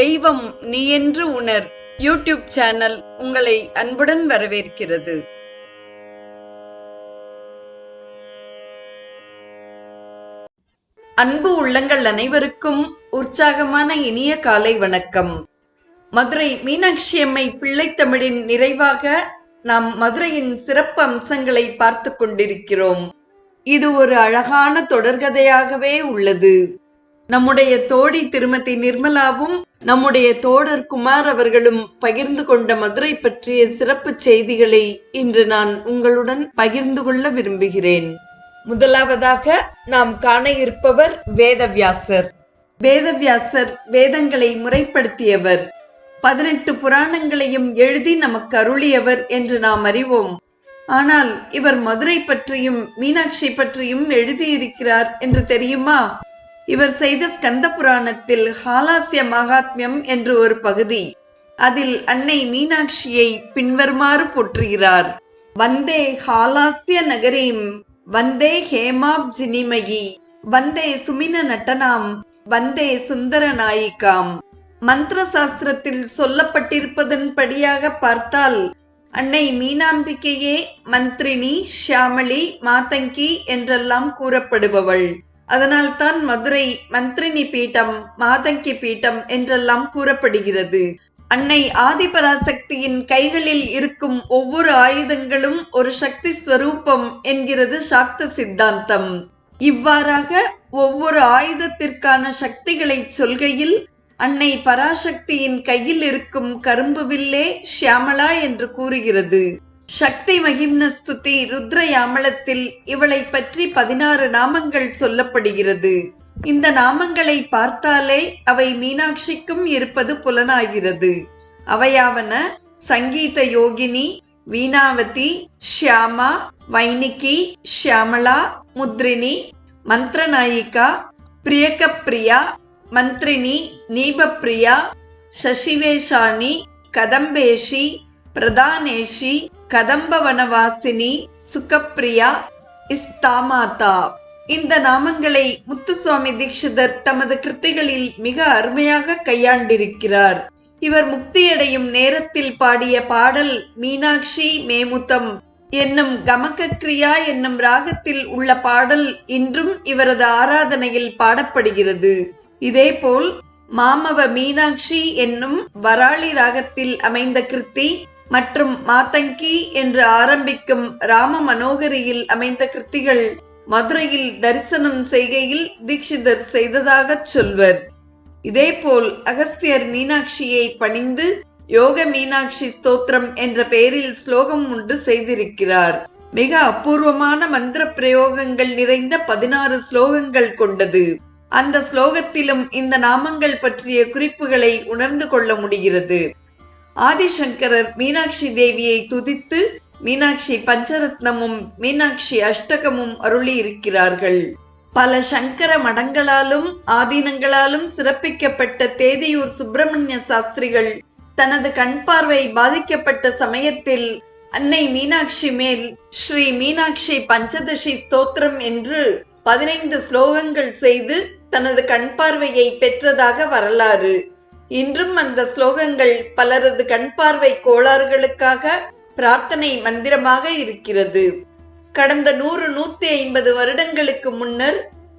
தெய்வம் நீ என்று உணர். யூடியூப் சேனல் உங்களை அன்புடன் வரவேற்கிறது. அன்பு உள்ளங்கள் அனைவருக்கும் உற்சாகமான இனிய காலை வணக்கம். மதுரை மீனாட்சி அம்மை பிள்ளைத்தமிழின் நிறைவாக நாம் மதுரையின் சிறப்பு அம்சங்களை பார்த்து கொண்டிருக்கிறோம். இது ஒரு அழகான தொடர்கதையாகவே உள்ளது. நம்முடைய தோழி திருமதி நிர்மலாவும் நம்முடைய தோழர் குமார் அவர்களும் பகிர்ந்து கொண்ட மதுரை பற்றிய சிறப்பு செய்திகளை இன்று நான் உங்களுடன் பகிர்ந்து கொள்ள விரும்புகிறேன். முதலாவதாக நாம் காண இருப்பவர் வேதவியாசர். வேதவியாசர் வேதங்களை முறைப்படுத்தியவர். பதினெட்டு புராணங்களையும் எழுதி நமக்கு அருளியவர் என்று நாம் அறிவோம். ஆனால் இவர் மதுரை பற்றியும் மீனாட்சி பற்றியும் எழுதியிருக்கிறார் என்று தெரியுமா? இவர் செய்த ஸ்கந்த புராணத்தில் ஹாலாசிய மகாத்மியம் என்று ஒரு பகுதி. அதில் அன்னை மீனாட்சியை பின்வருமாறு போற்றுகிறார். வந்தே ஹாலாசிய நகரீம் வந்தே ஹேமாப்ஜினிமயி வந்தே சுமின நட்டனாம் வந்தே சுந்தர நாயிகாம். மந்திர சாஸ்திரத்தில் சொல்லப்பட்டிருப்பதன் படியாக பார்த்தால் அன்னை மீனாம்பிகையே மந்திரினி ஷியாமளி மாதங்கி என்றெல்லாம் கூறப்படுபவள். அதனால்தான் மதுரை மந்திரினி பீட்டம் மாதங்கி பீட்டம் என்றெல்லாம் கூறப்படுகிறது. அன்னை ஆதிபராசக்தியின் கைகளில் இருக்கும் ஒவ்வொரு ஆயுதங்களும் ஒரு சக்தி ஸ்வரூபம் என்கிறது சாக்த சித்தாந்தம். இவ்வாறாக ஒவ்வொரு ஆயுதத்திற்கான சக்திகளை சொல்கையில் அன்னை பராசக்தியின் கையில் இருக்கும் கரும்பு வில்லே ஷியாமளா என்று கூறுகிறது. சக்தி மகிம்ன ஸ்துதி ருத்ரயாமளத்தில் இவளை பற்றி பதினாறு நாமங்கள் சொல்லப்படுகிறது. இந்த நாமங்களை பார்த்தாலே அவை மீனாட்சிக்கும் இருப்பது புலனாகிறது. அவையாவன சங்கீத யோகினி வீணாவதி ஷியாமா வைனிகி ஷியாமளா முத்ரினி மந்திரநாயிகா பிரியகப்பிரியா மந்திரினி நீபப்பிரியா சசிவேஷாணி கதம்பேஷி பிரதானேஷி கதம்பவனவாசினி சுகப்பிரியா இஸ்தாமாதா இந்த நாமங்களை முத்துசுவாமி தீட்சிதர் தமது கிருத்திகளில் மிக அருமையாக கையாண்டிருக்கிறார். இவர் முக்தியடையும் நேரத்தில் பாடிய பாடல் மீனாட்சி மேமுத்தம் என்னும் கமகக்ரியா என்னும் ராகத்தில் உள்ள பாடல் இன்றும் இவரது ஆராதனையில் பாடப்படுகிறது. இதேபோல் மாமவ மீனாட்சி என்னும் வராளி ராகத்தில் அமைந்த கிருத்தி மற்றும் மாதங்கி என்று ஆரம்பிக்கும் ராம மனோகரியில் அமைந்த கிருத்திகள் மதுரையில் தரிசனம் செய்கையில் தீட்சிதர் செய்ததாக சொல்வர். இதேபோல் அகஸ்தியர் மீனாட்சியை பணிந்து யோக மீனாட்சி ஸ்தோத்திரம் என்ற பெயரில் ஸ்லோகம் உண்டு செய்திருக்கிறார். மிக அபூர்வமான மந்திர பிரயோகங்கள் நிறைந்த பதினாறு ஸ்லோகங்கள் கொண்டது. அந்த ஸ்லோகத்திலும் இந்த நாமங்கள் பற்றிய குறிப்புகளை உணர்ந்து கொள்ள முடிகிறது. ஆதிசங்கரர் மீனாட்சி தேவியை துதித்து மீனாட்சி பஞ்சரத்னமும் மீனாட்சி அஷ்டகமும் அருளி இருக்கிறார்கள் பல சங்கர மடங்களாலும் ஆதீனங்களாலும் சிறப்பிக்கப்பட்ட தேதியூர் சுப்பிரமணிய சாஸ்திரிகள் தனது கண் பார்வை பாதிக்கப்பட்ட சமயத்தில் அன்னை மீனாட்சி மேல் ஸ்ரீ மீனாட்சி பஞ்சதசி ஸ்தோத்திரம் என்று பதினைந்து ஸ்லோகங்கள் செய்து தனது கண் பார்வையை பெற்றதாக வரலாறு. இன்றும் அந்த ஸ்லோகங்கள் பலரது கண் பார்வை கோளாறுகளுக்காக பிரார்த்தனை மந்திரமாக இருக்கிறது. கடந்த நூறு நூத்தி ஐம்பது வருடங்களுக்கு முன்னர்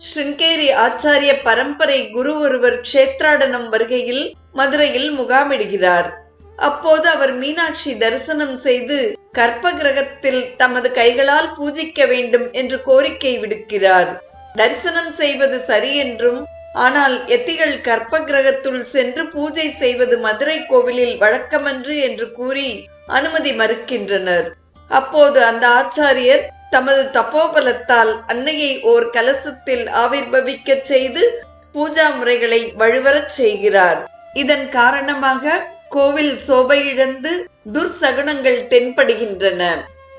ஸ்ருங்கேரி ஆச்சாரிய பரம்பரை குரு ஒருவர் க்ஷேத்ராடனம் வருகையில் மதுரையில் முகாமிடுகிறார். அப்போது அவர் மீனாட்சி தரிசனம் செய்து கற்ப கிரகத்தில் தமது கைகளால் பூஜிக்க வேண்டும் என்று கோரிக்கை விடுக்கிறார். தரிசனம் செய்வது சரி என்றும் ஆனால் எத்திகள் கற்ப கிரகத்துள் சென்று பூஜை செய்வது மதுரை கோவிலில் வழக்கமன்று என்று கூறி அனுமதி மறுக்கின்றனர். அப்போது அந்த ஆச்சாரியர் தமது தப்போபலத்தால் அன்னையை ஓர் கலசத்தில் ஆவிர்பவிக்க செய்து பூஜா முறைகளை வழுவரச் செய்கிறார். இதன் காரணமாக கோவில் சோபையிழந்து துர்சகுனங்கள் தென்படுகின்றன.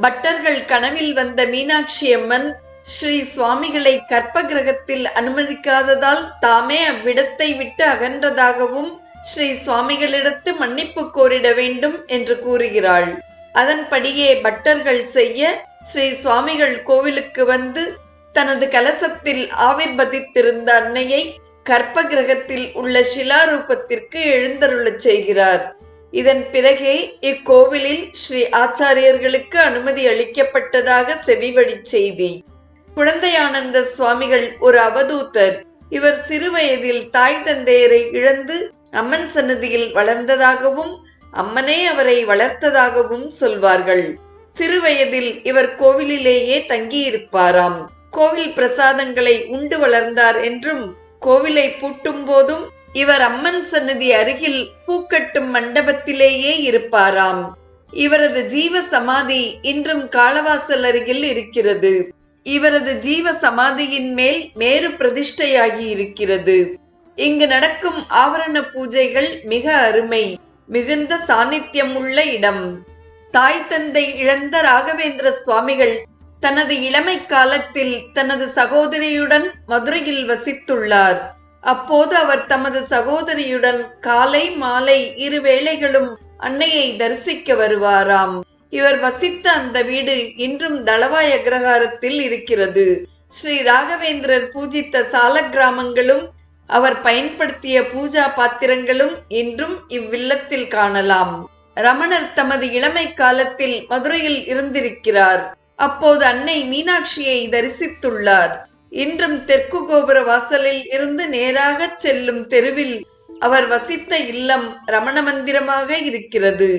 பட்டர்கள் கனவில் வந்த மீனாட்சி அம்மன் ஸ்ரீ சுவாமிகளை கற்ப கிரகத்தில் அனுமதிக்காததால் தாமே அவ்விடத்தை விட்டு அகன்றதாகவும் ஸ்ரீ சுவாமிகளிடத்து மன்னிப்பு கோரிட வேண்டும் என்று கூறுகிறாள். அதன்படியே பட்டர்கள் செய்ய ஸ்ரீ சுவாமிகள் கோவிலுக்கு வந்து தனது கலசத்தில் ஆவிர்வதித்திருந்த அன்னையை கற்ப கிரகத்தில் உள்ள சிலாரூபத்திற்கு எழுந்தருளச் செய்கிறார். இதன் பிறகே இக்கோவிலில் ஸ்ரீ ஆச்சாரியர்களுக்கு அனுமதி அளிக்கப்பட்டதாக செவிவழி செய்தி. குழந்தையானந்த சுவாமிகள் ஒரு அவதூத்தர். இவர் சிறுவயதில் தாய் தந்தையரை இழந்து அம்மன் சன்னதியில் வளர்ந்ததாகவும் அம்மனே அவரை வளர்த்ததாகவும் சொல்வார்கள். சிறுவயதில் இவர் கோவிலிலேயே தங்கியிருப்பாராம். கோவில் பிரசாதங்களை உண்டு வளர்ந்தார் என்றும் கோவிலை பூட்டும் போதும் இவர் அம்மன் சன்னதி அருகில் பூக்கட்டும் மண்டபத்திலேயே இருப்பாராம். இவரது ஜீவ சமாதி இன்றும் காலவாசல் அருகில் இருக்கிறது. இவரது ஜீவ சமாதியின் மேல் மேரு பிரதிஷ்டையாகி இருக்கிறது. இங்கு நடக்கும் ஆவரண பூஜைகள் மிக அருமை மிகுந்த சாநித்தியம் உள்ள இடம். தாய் தந்தை இழந்த ராகவேந்திர சுவாமிகள் தனது இளமை காலத்தில் தனது சகோதரியுடன் மதுரையில் வசித்துள்ளார். அப்போது அவர் தமது சகோதரியுடன் காலை மாலை இரு வேளைகளும் அன்னையை தரிசிக்க வருவாராம். இவர் வசித்த அந்த வீடு இன்றும் தளவாய் அக்ரஹாரத்தில் இருக்கிறது. ஸ்ரீ ராகவேந்திரர் பூஜித்த சால கிராமங்களும் அவர் பயன்படுத்திய பூஜா பாத்திரங்களும் இன்றும் இவ்வில்லத்தில் காணலாம். ரமணர் தமது இளமை காலத்தில் மதுரையில் இருந்திருக்கிறார். அப்போது அன்னை மீனாட்சியை தரிசித்துள்ளார். இன்றும் தெற்கு கோபுர வாசலில் இருந்து நேராக செல்லும் தெருவில் அவர் வசித்த இல்லம் ரமண மந்திரமாக இருக்கிறது.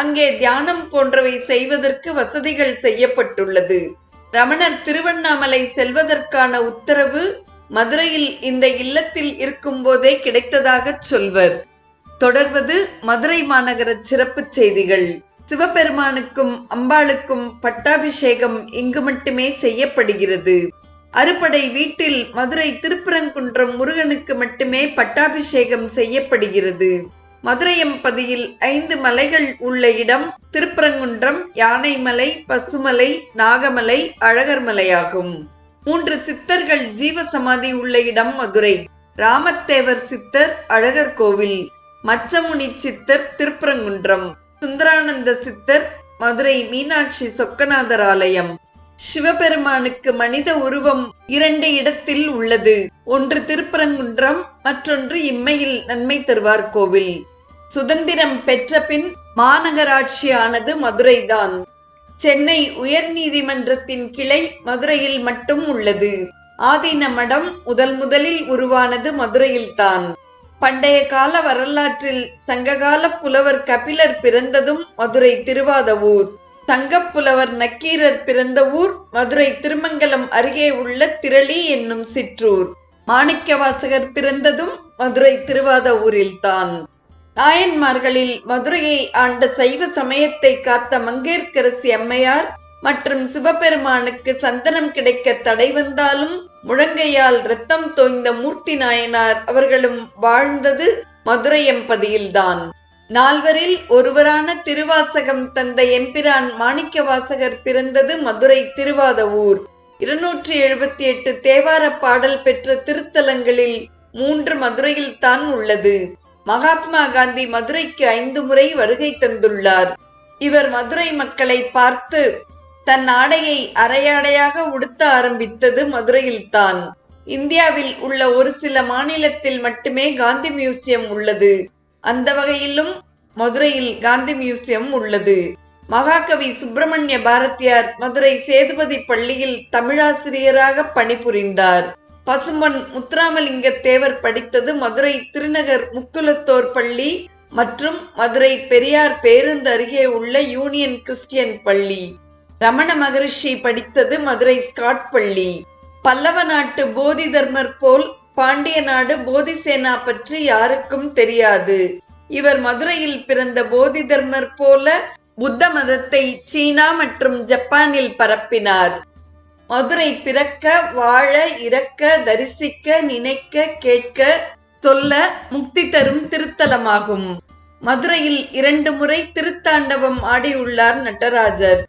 அங்கே தியானம் போன்றவை செய்வதற்கு வசதிகள் செய்யப்பட்டுள்ளது. ரமணர் திருவண்ணாமலை செல்வதற்கான உத்தரவு மதுரையில் இந்த இல்லத்தில் இருக்கும்போதே கிடைத்ததாக சொல்வர். தொடர்வது மதுரை மாநகர சிறப்பு செய்திகள். சிவபெருமானுக்கும் அம்பாளுக்கும் பட்டாபிஷேகம் இங்கு மட்டுமே செய்யப்படுகிறது. அறுபடை வீட்டில் மதுரை திருப்பரங்குன்றம் முருகனுக்கு மட்டுமே பட்டாபிஷேகம் செய்யப்படுகிறது. மதுரையம்பதியில் ஐந்து மலைகள் உள்ள இடம் திருப்பரங்குன்றம் யானைமலை பசுமலை நாகமலை அழகர் மலையாகும் மூன்று சித்தர்கள் ஜீவசமாதி உள்ள இடம் மதுரை. ராமத்தேவர் சித்தர் அழகர் கோவில். மச்சமுனி சித்தர் திருப்பரங்குன்றம். சுந்தரானந்த சித்தர் மதுரை மீனாட்சி சொக்கநாதர் ஆலயம். சிவபெருமானுக்கு மனித உருவம் இரண்டு இடத்தில் உள்ளது. ஒன்று திருப்பரங்குன்றம் மற்றொன்று இம்மையில் நன்மை தருவார் கோவில். சுதந்திரம் பெற்ற பின் மாநகராட்சியானது மதுரைதான். சென்னை உயர் நீதிமன்றத்தின் கிளை மதுரையில் மட்டும் உள்ளது. ஆதீன மடம் முதல் முதலில் உருவானது மதுரையில்தான். பண்டைய கால வரலாற்றில் சங்ககால புலவர் கபிலர் பிறந்ததும் மதுரை திருவாதவூர். தங்கப்புலவர் நக்கீரர் பிறந்த ஊர் மதுரை திருமங்கலம் அருகே உள்ள திரளி என்னும் சிற்றூர். மாணிக்கவாசகர் பிறந்ததும் மதுரை திருவாத ஊரில்தான். நாயன்மார்களில் மதுரையை ஆண்ட சைவ சமயத்தை காத்த மங்கேற்கரசி அம்மையார் மற்றும் சிவபெருமானுக்கு சந்தனம் கிடைக்க தடை வந்தாலும் முழங்கையால் ரத்தம் தோய்ந்த மூர்த்தி நாயனார் அவர்களும் வாழ்ந்தது மதுரை எம்பதியில்தான். நால்வரில் ஒருவரான திருவாசகம் தந்த எம்பிரான் மாணிக்க வாசகர் பிறந்தது மதுரை திருவாத ஊர் இருநூற்றி எழுபத்தி எட்டு தேவார பாடல் பெற்ற திருத்தலங்களில் மூன்று மதுரையில் தான் உள்ளது. மகாத்மா காந்தி மதுரைக்கு ஐந்து முறை வருகை தந்துள்ளார். இவர் மதுரை மக்களை பார்த்து தன் ஆடையை அரையாடையாக உடுத்த ஆரம்பித்தது மதுரையில்தான் இந்தியாவில் உள்ள ஒரு சில மாநிலத்தில் மட்டுமே காந்தி மியூசியம் உள்ளது. அந்த வகையிலும் மதுரையில் காந்தி மியூசியம் உள்ளது. மகாகவி சுப்பிரமணிய பாரதியார் மதுரை சேதுபதி பள்ளியில் தமிழாசிரியராக பணிபுரிந்தார். பசுமன் முத்துராமலிங்க தேவர் படித்தது மதுரை திருநகர் முக்குலத்தோர் பள்ளி மற்றும் மதுரை பெரியார் பேருந்து அருகே உள்ள யூனியன் கிறிஸ்டியன் பள்ளி. ரமண மகரிஷி படித்தது மதுரை ஸ்காட் பள்ளி. பல்லவ நாட்டு போதி தர்மர் போல் பாண்டிய நாடு போதிசேனா பற்றி யாருக்கும் தெரியாது. இவர் மதுரையில் பிறந்த போதி தர்மர் போல புத்த மதத்தை சீனா மற்றும் ஜப்பானில் பரப்பினார். மதுரை பிறக்க வாழ இறக்க தரிசிக்க நினைக்க கேட்க சொல்ல முக்தி தரும் திருத்தலமாகும். மதுரையில் இரண்டு முறை திருத்தாண்டவம் ஆடியுள்ளார் நடராஜர்.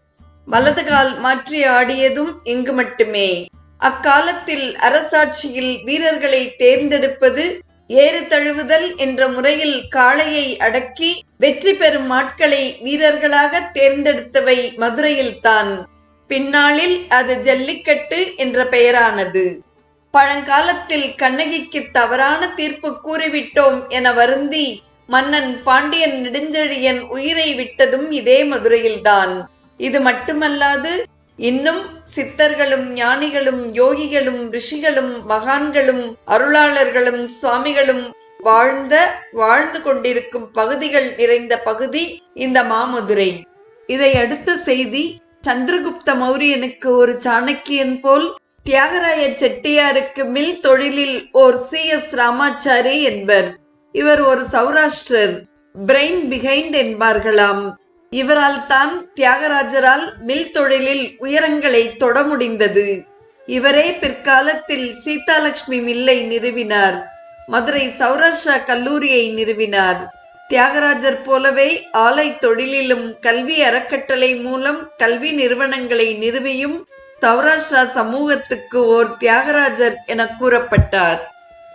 வலதுகால் மாற்றி ஆடியதும் இங்கு மட்டுமே. அக்காலத்தில் அரசாட்சியில் வீரர்களை தேர்ந்தெடுப்பது ஏறு தழுவுதல் என்ற முறையில் காளையை அடக்கி வெற்றி பெறும் ஆட்களை வீரர்களாக தேர்ந்தெடுத்தவை மதுரையில்தான். பின்னாளில் அது ஜல்லிக்கட்டு என்ற பெயரானது. பழங்காலத்தில் கண்ணகிக்கு தவறான தீர்ப்பு கூறிவிட்டோம் என வருந்தி மன்னன் பாண்டியன் நெடுஞ்செழியன் உயிரை விட்டதும் இதே மதுரையில்தான். இது மட்டுமல்லாது இன்னும் சித்தர்களும் ஞானிகளும் யோகிகளும் ரிஷிகளும் மகான்களும் அருளாளர்களும் சுவாமிகளும் வாழ்ந்த வாழ்ந்து கொண்டிருக்கும் பகுதிகள் நிறைந்த பகுதி இந்த மாமதுரை. இதை அடுத்த செய்தி சந்திரகுப்த மௌரியனுக்கு ஒரு சாணக்கியன் போல் தியாகராய செட்டியாருக்கு மில் தொழிலில் ஓர் சி. எஸ். ராமாச்சாரி என்பர். இவர் ஒரு சௌராஷ்டிரர். Brain behind என்பார்களாம். இவரால் தான் தியாகராஜரால் மில் தொழிலில் உயரங்களை தொட முடிந்தது. இவரே பிற்காலத்தில் சீதாலட்சுமி மில்லை நிறுவினார். மதுரை சௌராஷ்டிரா கல்லூரியை நிறுவினார். தியாகராஜர் போலவே ஆலை தொழிலிலும் கல்வி அறக்கட்டளை மூலம் கல்வி நிறுவனங்களை நிறுவியும் சௌராஷ்டிரா சமூகத்துக்கு ஓர் தியாகராஜர் என கூறப்பட்டார்.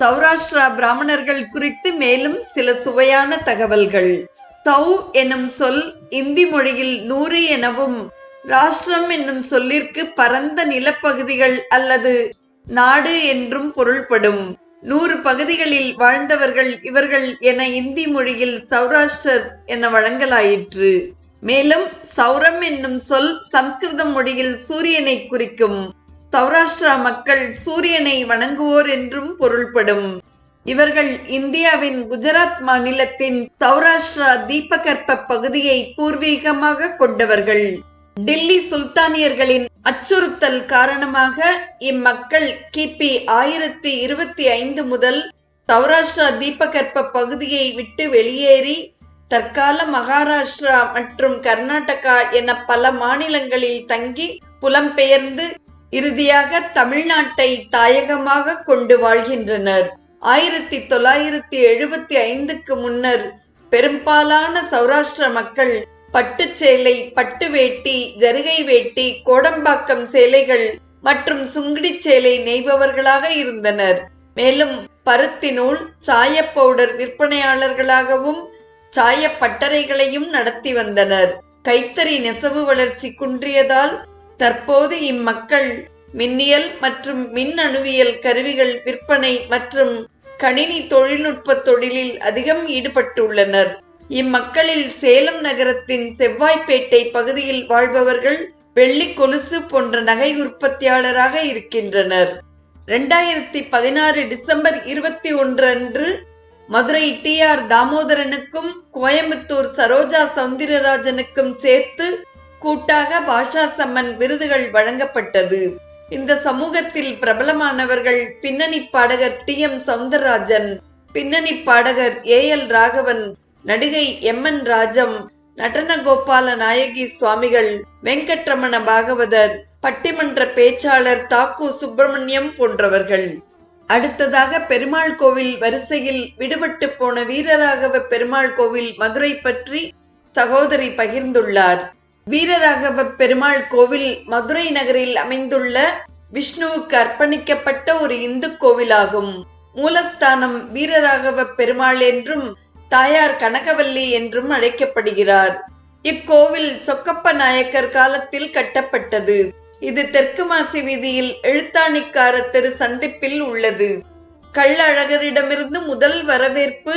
சௌராஷ்டிரா பிராமணர்கள் குறித்து மேலும் சில சுவையான தகவல்கள். தௌ எனும் சொல் இந்தி மொழியில் நூறு எனவும் ராஷ்டிரம் என்னும் சொல்லிற்கு பரந்த நிலப்பகுதிகள் அல்லது நாடு என்றும் பொருள்படும். நூறு பகுதிகளில் வாழ்ந்தவர்கள் இவர்கள் என இந்தி மொழியில் சௌராஷ்டிரர் என வழங்கலாயிற்று. மேலும் சௌரம் என்னும் சொல் சம்ஸ்கிருதம் மொழியில் சூரியனை குறிக்கும். சௌராஷ்டிரா மக்கள் சூரியனை வணங்குவோர் என்றும் பொருள்படும். இவர்கள் இந்தியாவின் குஜராத் மாநிலத்தின் சௌராஷ்டிரா தீபகற்ப பகுதியை பூர்வீகமாக கொண்டவர்கள். டில்லி சுல்தானியர்களின் அச்சுறுத்தல் காரணமாக இம்மக்கள் கிபி ஆயிரத்தி இருபத்தி ஐந்து முதல் சௌராஷ்டிரா தீபகற்ப பகுதியை விட்டு வெளியேறி தற்கால மகாராஷ்டிரா மற்றும் கர்நாடகா என பல மாநிலங்களில் தங்கி புலம்பெயர்ந்து இறுதியாக தமிழ்நாட்டை தாயகமாக கொண்டு வாழ்கின்றனர். ஆயிரத்தி தொள்ளாயிரத்தி எழுபத்தி ஐந்துக்கு முன்னர் பெரும்பாலான சௌராஷ்டிர மக்கள் பட்டு சேலை பட்டு வேட்டி ஜருகை வேட்டி கோடம்பாக்கம் சேலைகள் மற்றும் சுங்குடி சேலை நெய்பவர்களாக இருந்தனர். மேலும் பருத்தி நூல் சாய பவுடர் விற்பனையாளர்களாகவும் சாய பட்டறைகளையும் நடத்தி வந்தனர். கைத்தறி நெசவு வளர்ச்சி குன்றியதால் தற்போது இம்மக்கள் மின்னியல் மற்றும் மின் அணுவியல் கருவிகள் விற்பனை மற்றும் கணினி தொழில்நுட்ப தொழிலில் அதிகம் ஈடுபட்டுள்ளனர். இம்மக்களில் சேலம் நகரத்தின் செவ்வாய்ப்பேட்டை பகுதியில் வாழ்பவர்கள் வெள்ளி கொலுசு போன்ற நகை உற்பத்தியாளராக இருக்கின்றனர். இரண்டாயிரத்தி பதினாறு டிசம்பர் இருபத்தி ஒன்று அன்று மதுரை டி ஆர் தாமோதரனுக்கும் கோயம்புத்தூர் சரோஜா சவுந்தரராஜனுக்கும் சேர்த்து கூட்டாக பாஷா சம்மன் விருதுகள் வழங்கப்பட்டது. இந்த சமூகத்தில் பிரபலமானவர்கள் பின்னணி பாடகர் டி எம் சவுந்தரராஜன் பின்னணி பாடகர் ஏ எல் ராகவன் நடிகை எம் என் ராஜம் நடன கோபால நாயகி சுவாமிகள் வெங்கட்ரமண பாகவதர் பட்டிமன்ற பேச்சாளர் தாக்கு சுப்பிரமணியம் போன்றவர்கள். அடுத்ததாக பெருமாள் கோவில் வரிசையில் விடுபட்டு போன வீரராகவ பெருமாள் கோவில் மதுரை பற்றி சகோதரி பகிர்ந்துள்ளார். வீரராகவ பெருமாள் கோவில் மதுரை நகரில் அமைந்துள்ள விஷ்ணுவுக்கு அர்ப்பணிக்கப்பட்ட ஒரு இந்து கோவிலாகும். மூலஸ்தானம் வீரராகவ பெருமாள் என்றும் தாயார் கனகவல்லி என்றும் அழைக்கப்படுகிறார். இக்கோவில் சொக்கப்ப நாயக்கர் காலத்தில் கட்டப்பட்டது. இது தெற்கு மாசி வீதியில் எழுத்தாணிக்கார தெரு சந்திப்பில் உள்ளது. கள்ளழகரிடமிருந்து முதல் வரவேற்பு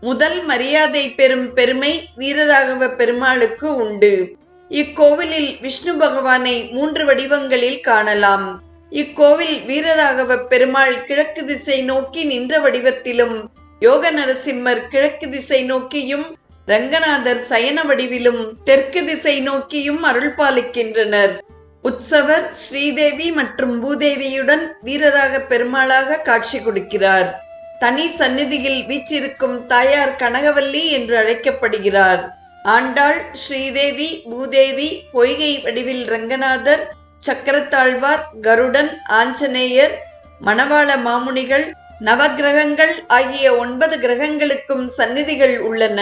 முதல் மரியாதை பெறும் பெருமை வீரராகவ பெருமாளுக்கு உண்டு. இக்கோவிலில் விஷ்ணு பகவானை மூன்று வடிவங்களில் காணலாம். இக்கோவில் வீரராகவ பெருமாள் கிழக்கு திசை நோக்கி நின்ற வடிவத்திலும் யோக நரசிம்மர் கிழக்கு திசை நோக்கியும் ரங்கநாதர் சயன வடிவிலும் தெற்கு திசை நோக்கியும் அருள் பாலிக்கின்றனர் உற்சவர் ஸ்ரீதேவி மற்றும் பூதேவியுடன் வீரராக பெருமாளாக காட்சி கொடுக்கிறார். தனி சந்நிதியில் வீச்சிருக்கும் தாயார் கனகவல்லி என்று அழைக்கப்படுகிறார். ஆண்டாள் ஸ்ரீதேவி பூதேவி பொய்கை வடிவில் ரங்கநாதர் சக்கரத்தாழ்வார் கருடன் ஆஞ்சநேயர் மணவாள மாமுனிகள் நவகிரகங்கள் ஆகிய ஒன்பது கிரகங்களுக்கும் சந்நிதிகள் உள்ளன.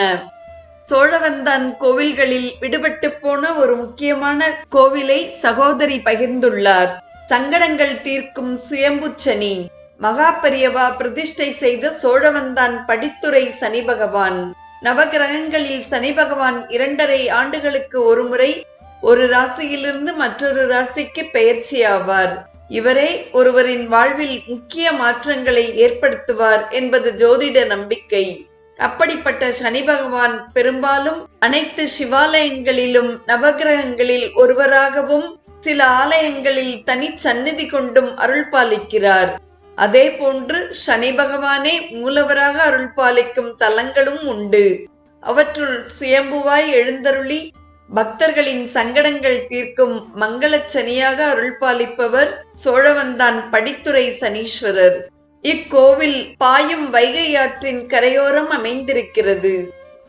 சோழவந்தான் கோவில்களில் விடுபட்டு போன ஒரு முக்கியமான கோவிலை சகோதரி பகிர்ந்துள்ளார். சங்கடங்கள் தீர்க்கும் சுயம்புச்சனி மகாபரியவா பிரதிஷ்டை செய்த சோழவந்தான் படித்துறை சனி பகவான். நவகிரகங்களில் சனி பகவான் இரண்டரை ஆண்டுகளுக்கு ஒருமுறை ஒரு ராசியிலிருந்து மற்றொரு ராசிக்கு பெயர்ச்சி ஆவார் இவரே ஒருவரின் வாழ்வில் முக்கிய மாற்றங்களை ஏற்படுத்துவார் என்பது ஜோதிட நம்பிக்கை. அப்படிப்பட்ட சனி பகவான் பெரும்பாலும் அனைத்து சிவாலயங்களிலும் நவகிரகங்களில் ஒருவராகவும் சில ஆலயங்களில் தனி சந்நிதி கொண்டும் அருள் பாலிக்கிறார். அதே போன்று சனி பகவானே மூலவராக அருள் பாலிக்கும் தலங்களும் உண்டு. அவற்றுள் சுயம்புவாய் எழுந்தருளி பக்தர்களின் சங்கடங்கள் தீர்க்கும் மங்களச் சனியாக அருள் பாலிப்பவர் சோழவந்தான் படித்துறை சனீஸ்வரர். இக்கோவில் பாயும் வைகை ஆற்றின் கரையோரம் அமைந்திருக்கிறது.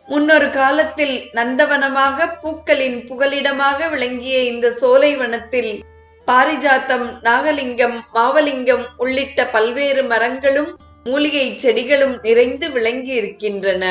முன்னொரு காலத்தில் நந்தவனமாக பூக்களின் புகலிடமாக விளங்கிய இந்த சோலைவனத்தில் பாரிஜாத்தம் நாகலிங்கம் மாவலிங்கம் உள்ளிட்ட பல்வேறு மரங்களும் மூலிகை செடிகளும் நிறைந்து விளங்கி இருக்கின்றன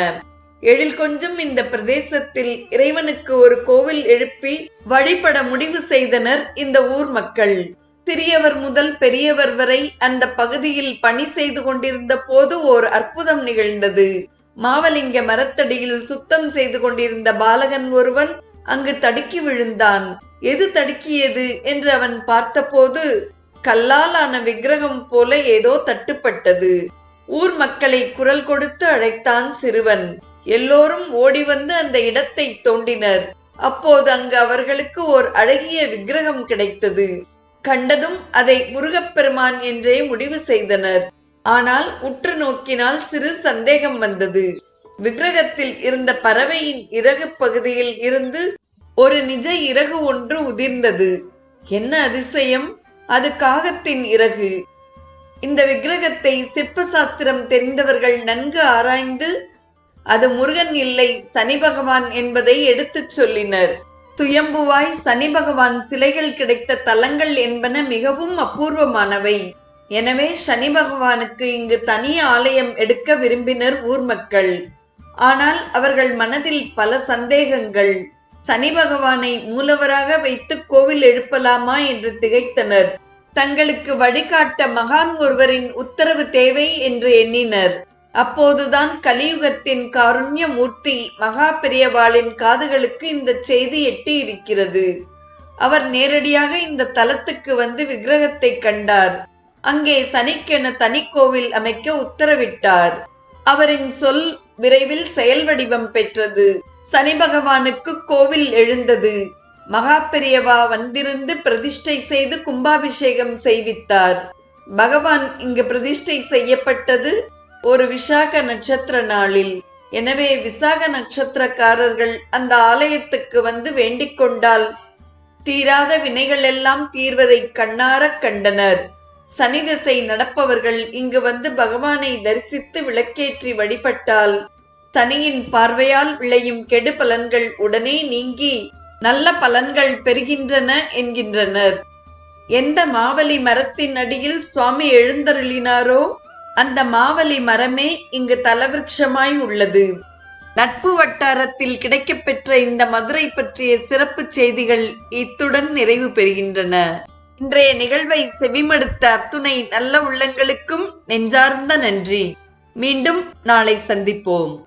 எழில் கொஞ்சம் இந்த பிரதேசத்தில் இறைவனுக்கு ஒரு கோவில் எழுப்பி வழிபட முடிவு செய்தனர் இந்த ஊர் மக்கள். சிறியவர் முதல் பெரியவர் வரை அந்த பகுதியில் பணி செய்து கொண்டிருந்த போது ஓர் அற்புதம் நிகழ்ந்தது. மாவலிங்க மரத்தடியில் சுத்தம் செய்து கொண்டிருந்த பாலகன் ஒருவன் அங்கு தடுக்கி விழுந்தான். எது தடுக்கியது என்று அவன் பார்த்தபோது கல்லால் ஆன விக்கிரகம் போல ஏதோ தட்டுப்பட்டது. ஊர் மக்களை குரல் கொடுத்து அழைத்தான் சிறுவன். எல்லோரும் ஓடி வந்து அந்த இடத்தை தோண்டினர். அப்போது அங்கு அவர்களுக்கு ஓர் அழகிய விக்கிரகம் கிடைத்தது. கண்டதும் அதை முருகப்பெருமான் என்றே முடிவு செய்தனர். ஆனால் உற்று நோக்கினால் சிறு சந்தேகம் வந்தது. விக்கிரகத்தில் இருந்த பறவையின் இறகு பகுதியில் இருந்து ஒரு நிஜ இறகு ஒன்று உதிர்ந்தது. என்ன அதிசயம்? அது காகத்தின் இறகு. இந்த விக்கிரகத்தை சிற்ப சாஸ்திரம் தெரிந்தவர்கள் நன்கு ஆராய்ந்து அது முருகன் இல்லை சனி பகவான் என்பதை எடுத்துச் சொல்லினர். சுயம்புவாய் சனி பகவான் சிலைகள் கிடைத்த தலங்கள் என்பன மிகவும் அபூர்வமானவை. எனவே சனி பகவானுக்கு இங்கு தனி ஆலயம் எடுக்க விரும்பினர் ஊர் மக்கள். ஆனால் அவர்கள் மனதில் பல சந்தேகங்கள். சனி பகவானை மூலவராக வைத்து கோவில் எழுப்பலாமா என்று திகைத்தனர். தங்களுக்கு வழிகாட்ட மகான் ஒருவரின் உத்தரவு தேவை என்று எண்ணினர். அப்போதுதான் கலியுகத்தின் காருண்ய மூர்த்தி மகா பெரியவாளின் காதுகளுக்கு இந்த செய்தி எட்டி இருக்கிறது. அவர் நேரடியாக இந்த தலத்துக்கு வந்து விக்கிரகத்தை கண்டார். அங்கே சனிக்கென தனி கோவில் அமைக்க உத்தரவிட்டார். அவரின் சொல் விரைவில் செயல் வடிவம் பெற்றது. சனி பகவானுக்கு கோவில் எழுந்தது. மகா பெரியவா வந்திருந்து பிரதிஷ்டை செய்து கும்பாபிஷேகம் செய்வித்தார். பகவான் இங்கு பிரதிஷ்டை செய்யப்பட்டது ஒரு விசாக நட்சத்திர நாளில். எனவே விசாக நட்சத்திரக்காரர்கள் அந்த ஆலயத்துக்கு வந்து வேண்டிக் கொண்டால் தீராத வினைகள் எல்லாம் தீர்வதை கண்ணாரக் கண்டனர். சனி திசை நடப்பவர்கள் இங்கு வந்து பகவானை தரிசித்து விளக்கேற்றி வழிபட்டால் சனியின் பார்வையால் விளையும் கெடு பலன்கள் உடனே நீங்கி நல்ல பலன்கள் பெறுகின்றன என்கின்றனர். எந்த மாவலி மரத்தின் அடியில் சுவாமி எழுந்தருளினாரோ அந்த மாவலி மரமே இங்கு தலவிருட்சமாய் உள்ளது. நட்பு வட்டாரத்தில் கிடைக்கப்பெற்ற இந்த மதுரை பற்றிய சிறப்பு செய்திகள் இத்துடன் நிறைவு பெறுகின்றன. இன்றைய நிகழ்வை செவிமடுத்த அத்துணை நல்ல உள்ளங்களுக்கும் நெஞ்சார்ந்த நன்றி. மீண்டும் நாளை சந்திப்போம்.